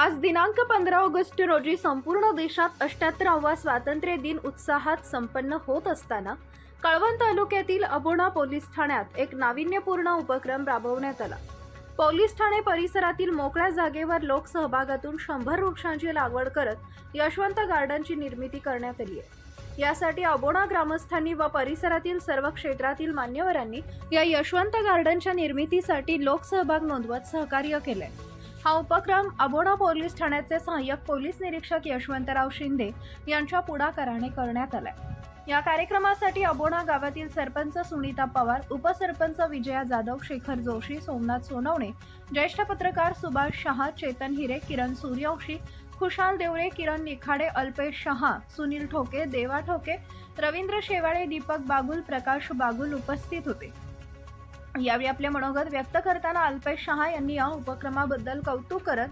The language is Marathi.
आज दिनांक पंधरा ऑगस्ट रोजी संपूर्ण देशात अष्ट्याहत्तरावा स्वातंत्र्य दिन उत्साहात संपन्न होत असताना कळवण तालुक्यातील अबोणा पोलीस ठाण्यात एक नाविन्यपूर्ण उपक्रम राबवण्यात आला. पोलीस ठाणे परिसरातील मोकळ्या जागेवर लोकसहभागातून शंभर वृक्षांची लागवड करत यशवंत गार्डनची निर्मिती करण्यात आली आहे. यासाठी अबोणा ग्रामस्थांनी व परिसरातील सर्व क्षेत्रातील मान्यवरांनी या यशवंत गार्डनच्या निर्मितीसाठी लोकसहभाग नोंदवत सहकार्य केलंय. हा उपक्रम अबोडा पोलीस ठाण्याचे सहाय्यक पोलीस निरीक्षक यशवंतराव शिंदे यांच्या पुढाकाराने करण्यात आलाय. या कार्यक्रमासाठी अबोडा गावातील सरपंच सुनीता पवार उपसरपंच विजया जाधव शेखर जोशी सोमनाथ सोनवणे ज्येष्ठ पत्रकार सुभाष शहा चेतन हिरे किरण सूर्यवंशी खुशाल देवळे किरण निखाडे अल्पेश शहा सुनील ठोके देवा ठोके रवींद्र शेवाळे दीपक बागुल प्रकाश बागुल उपस्थित होते. यावेळी आपले मनोगत व्यक्त करताना अल्पेश शहा यांनी या उपक्रमाबद्दल कौतुक करत